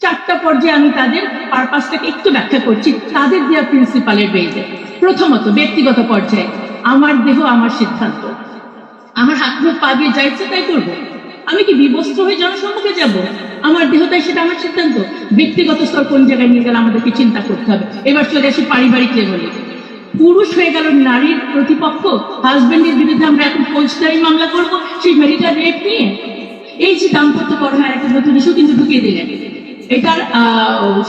চারটা পর্যায়ে আমি তাদের পারপাসটাকে একটু ব্যাখ্যা করছি। তাদের দেওয়া প্রিন্সিপালের বেজে প্রথমত, ব্যক্তিগত পর্যায়ে, আমার দেহ, আমার সিদ্ধান্ত। আমার হাত মুখ পা দিয়ে যাইছে তাই করব। আমি কি বিবস্ত্র হয়ে জনসম্মুখে যাব? আমার দেহ তাই সেটা আমার সিদ্ধান্ত। ব্যক্তিগত স্তর কোন জায়গায় নিয়ে গেলে আমাদেরকে চিন্তা করতে হবে। এবার চলে আসি পারিবারিক লেভেলে পুরুষ হয়ে গেল নারীর প্রতিপক্ষ। হাজবেন্ডের বিরুদ্ধে আমরা এখন ফৌজদারি মামলা করব। সেই মেরিটাল রেপ নিয়ে। এই যে দাম্পত্য কর্মের একটা নতুন ইস্যু কিন্তু ঢুকিয়ে দিলেন। এটার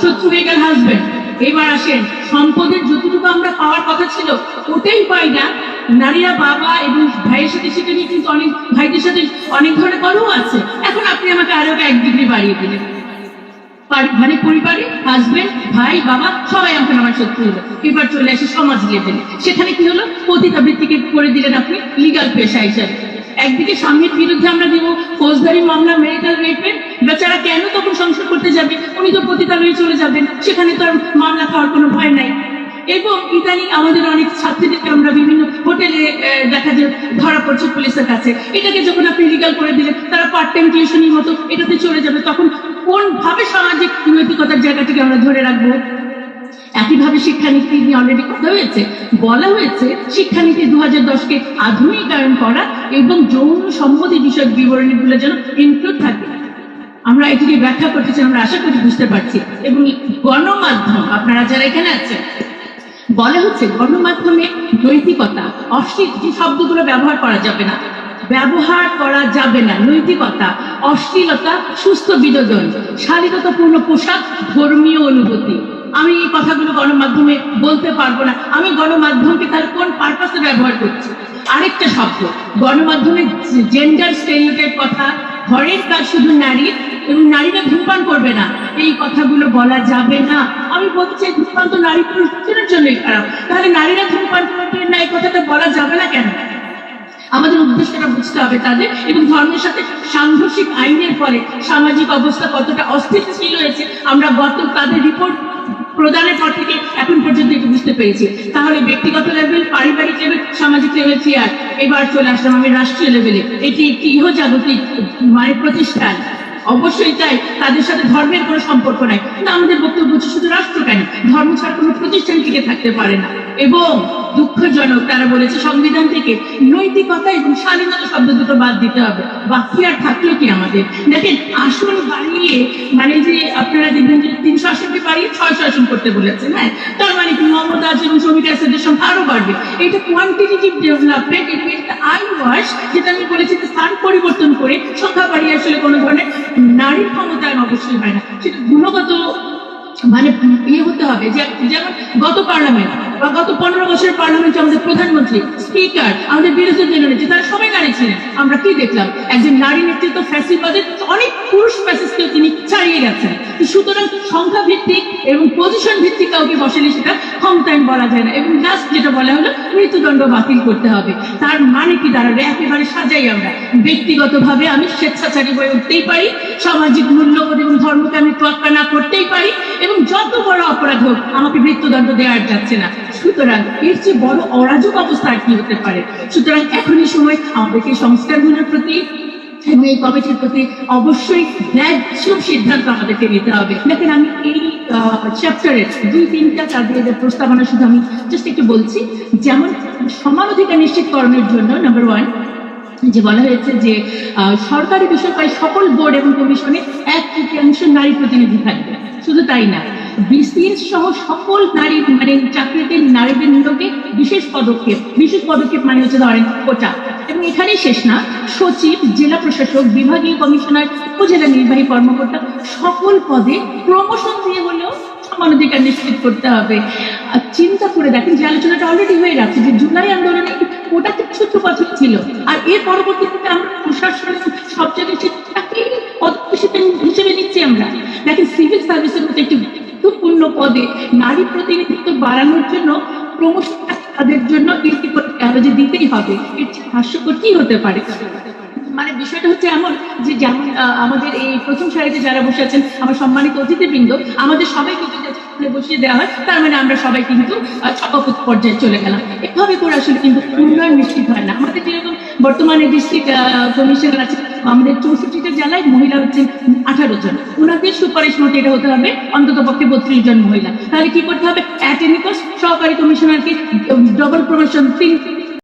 শত্রু গেল হাজবেন্ড এবার আসেন, সম্পদের যতটুকু আমরা পাওয়ার কথা ছিল, ওটাই পাই না। নারীরা বাবা এবং ভাইয়ের সাথে সেটা নিয়ে কিন্তু অনেক, ভাইদের সাথে অনেক ধরনের গর্ব আছে। এখন আপনি আমাকে আরও এক ডিগ্রি বাড়িয়ে দিলেন। মানে পরিবারে হাজবেন্ড ভাই, বাবা, সবাই এখন আমার শত্রু হলো। এবার চলে আসে সমাজ লেভেলে সেখানে কি হলো? পতিতাবৃত্তিকে করে দিলেন আপনি লিগাল পেশা হিসাবে। একদিকে স্বামীর বিরুদ্ধে আমরা দিব, ফৌজদারি মামলা মেরিটাল রেপের বেচারা কেন তখন সংসার করতে যাবে? উনি তো পতিতালয়ে চলে যাবেন, সেখানে তো আর মামলা খাওয়ার কোনো ভয় নাই। এবং ইদানিং আমাদের অনেক ছাত্রীদেরকে আমরা বিভিন্ন হোটেলে দেখা যায়, ধরা পড়ছে পুলিশের কাছে। এটাকে যখন আপনি লিগাল করে দিলেন, তারা পার্ট টাইম টিউশনের মতো এটাতে চলে যাবে, তখন কোন ভাবে সামাজিক নৈতিকতার জায়গাটিকে আমরা ধরে রাখব? একইভাবে শিক্ষানীতি নিয়ে অলরেডি কথা হয়েছে, বলা হয়েছে, শিক্ষানীতি দু হাজার দশকে আধুনিকায়ন করা এবং যৌন সম্মতি বিষয়ক বিবরণীগুলো যেন ইনক্লুড থাকে। আমরা এটিকে ব্যাখ্যা করতে চাই, আমরা আশা করি বুঝতে পারছি। এবং গণমাধ্যম, আপনারা যারা এখানে আছেন, বলা হচ্ছে গণমাধ্যমে নৈতিকতা, অশ্লীল যে শব্দগুলো ব্যবহার করা যাবে না, ব্যবহার করা যাবে না, নৈতিকতা, অশ্লীলতা, সুস্থ বিনোদন, শালীনতাপূর্ণ পোশাক, ধর্মীয় অনুভূতি। আমি এই কথাগুলো গণমাধ্যমে বলতে পারব না। আমি গণমাধ্যমকে তার কোন পারপাসে ব্যবহার করছি? আরেকটা শব্দ, গণমাধ্যমে জেন্ডার স্টেরিওটাইপ কথা, ঘরের কাজ শুধু নারীর এবং নারীরা ধূমপান করবে না। এই কথাগুলো বলা যাবে না। আমি বলতে চাই ধূমপান তো নারী পুরুষ দুজনের জন্যই খারাপ। তাহলে নারীরা ধূমপান করবেন না, এই কথাটা বলা যাবে না কেন? আমাদের উদ্দেশ্যটা বুঝতে হবে তাদের এবং ধর্মের সাথে সাংঘর্ষিক আইনের পরে সামাজিক অবস্থা কতটা অস্থিতিশীল হয়েছে, আমরা গত তাদের রিপোর্ট প্রদানের পর থেকে এখন পর্যন্ত এটি বুঝতে পেরেছি। তাহলে ব্যক্তিগত লেভেল পারিবারিক লেভেল সামাজিক লেভেল চেয়ার এবার চলে আসলাম আমি রাষ্ট্রীয় লেভেলে এটি একটি ইহজাগতিক মানে প্রতিষ্ঠান। অবশ্যই তাই। তাদের সাথে ধর্মের কোনো সম্পর্ক নাই। কিন্তু আমাদের বক্তব্য হচ্ছে শুধু রাষ্ট্র কেন ধর্ম ছাড়া কোনো প্রতিষ্ঠান টিকে থাকতে পারে না। এবং দুঃখজনক, তারা বলেছে সংবিধান থেকে নৈতিকতা এবং শালীনতা শব্দ দুটো বাদ দিতে হবে। বাকি আর থাকল কি আমাদের? দেখেন আসন বাড়িয়ে মানে যে আপনারা দেখবেন যে তিনশো আসনকে বাড়িয়ে ছয়শো আসন করতে বলেছেন হ্যাঁ? তার মানে কি মোহাম্মদ আজ এবং শ্রমিক আসাদের সংখ্যা আরও বাড়বে। এটা কোয়ান্টিটেটিভ ডেভেলপমেন্ট এটা আই ওয়াশ, যেটা আমি বলেছি যে স্থান পরিবর্তন করে সংখ্যা বাড়িয়ে আসলে কোনো ধরনের নারীর ক্ষমতায়ন অবশ্যই হয় না। সেটা গুণগত মানে ইয়ে হতে হবে যেমন গত পার্লামেন্ট বা গত পনেরো বছরের পার্লামেন্টে আমাদের প্রধানমন্ত্রী, স্পিকার, আমাদের বিরোধী দলনেত্রী তারা সবাই নারী ছিলেন। আমরা কি দেখলাম? একজন নারী নেতৃত্ব ফ্যাসিবাদের অনেক পুরুষ ফ্যাসিস্টকেও তিনি ছাড়িয়ে গেছেন। সুতরাং সংখ্যা ভিত্তিক এবং পজিশন ভিত্তিক কাউকে বসালে সেটা ক্ষমতায়ন বলা যায় না। এবং লাস্ট যেটা বলা হলো, মৃত্যুদণ্ড বাতিল করতে হবে। তার মানে কি? দাঁড়াবে একেবারে সাজাই আমরা। ব্যক্তিগতভাবে আমি স্বেচ্ছাচারী হয়ে উঠতেই পারি, সামাজিক মূল্যবোধ এবং ধর্মকে আমি তোয়াক্কা না করতেই পারি, এবং যত বড় অপরাধ হোক, আমাকে মৃত্যুদণ্ড দেওয়া যাচ্ছে না। সুতরাং এর চেয়ে বড় অরাজক অবস্থা আর কি হতে পারে? সুতরাং এখনই সময় আমাদেরকে সংস্কারগুলোর প্রতি এবং এই কমিটির প্রতি অবশ্যই ন্যায্য সিদ্ধান্ত আমাদেরকে নিতে হবে। দেখেন আমি এই চ্যাপ্টারের দুই, তিনটা তাদের প্রস্তাবনা শুধু আমি জাস্ট একটু বলছি। যেমন সমান অধিকার নিশ্চিতকরণের জন্য নাম্বার ওয়ান যে বলা হয়েছে যে সরকারি বেসরকারি সকল বোর্ড এবং কমিশনে এক তৃতীয়াংশ নারী প্রতিনিধি থাকবে। শুধু তাই না বিসিএস সহ সকল নারী মানে চাকরিতে নারীদের নিয়োগে বিশেষ পদক্ষেপ বিশেষ পদক্ষেপ মানে হচ্ছে ধরেন কোটা। এবং এখানেই শেষ না, সচিব, জেলা প্রশাসক, বিভাগীয় কমিশনার, উপজেলা নির্বাহী কর্মকর্তা সকল পদে প্রমোশন দিয়ে হলেও সমান অধিকার নিশ্চিত করতে হবে। চিন্তা করে দেখেন যে আলোচনাটা অলরেডি হয়ে গেছে যে জুলাই আন্দোলনে ওটা তো সূত্রপাত ছিল। আর এর পরবর্তীতে আমরা প্রশাসন সব জায়গায় হিসেবে নিচ্ছি আমরা। দেখেন সিভিল সার্ভিসের মতো একটি গুরুত্বপূর্ণ পদে নারী প্রতিনিধিত্ব বাড়ানোর জন্য প্রমোশন তাদের জন্য ইতি করতে দিতেই হবে। এর চেয়ে হাস্যকর কি হতে পারে? মানে বিষয়টা হচ্ছে এমন যে যেমন আমাদের এই প্রথম সারিতে যারা বসে আছেন আমার সম্মানিত অতিথিবৃন্দ আমাদের সবাইকে যদি বসিয়ে দেওয়া হয় তার মানে আমরা সবাই কিন্তু আহ, পর্যায়ে চলে গেলাম। এভাবে করে আসলে কিন্তু উন্নয়ন নিশ্চিত হয় না। আমাদের যেরকম বর্তমানে ডিস্ট্রিক্ট কমিশনার আছে আমাদের চৌষট্টিটা জেলায় মহিলা হচ্ছে আঠারো জন। ওনাদের সুপারিশ মতে এটা হতে হবে, অন্তত পক্ষে বত্রিশ জন মহিলা। তাহলে কি করতে হবে? অ্যাটেনিকস সহকারী কমিশনারকে ডবল প্রমোশন তিন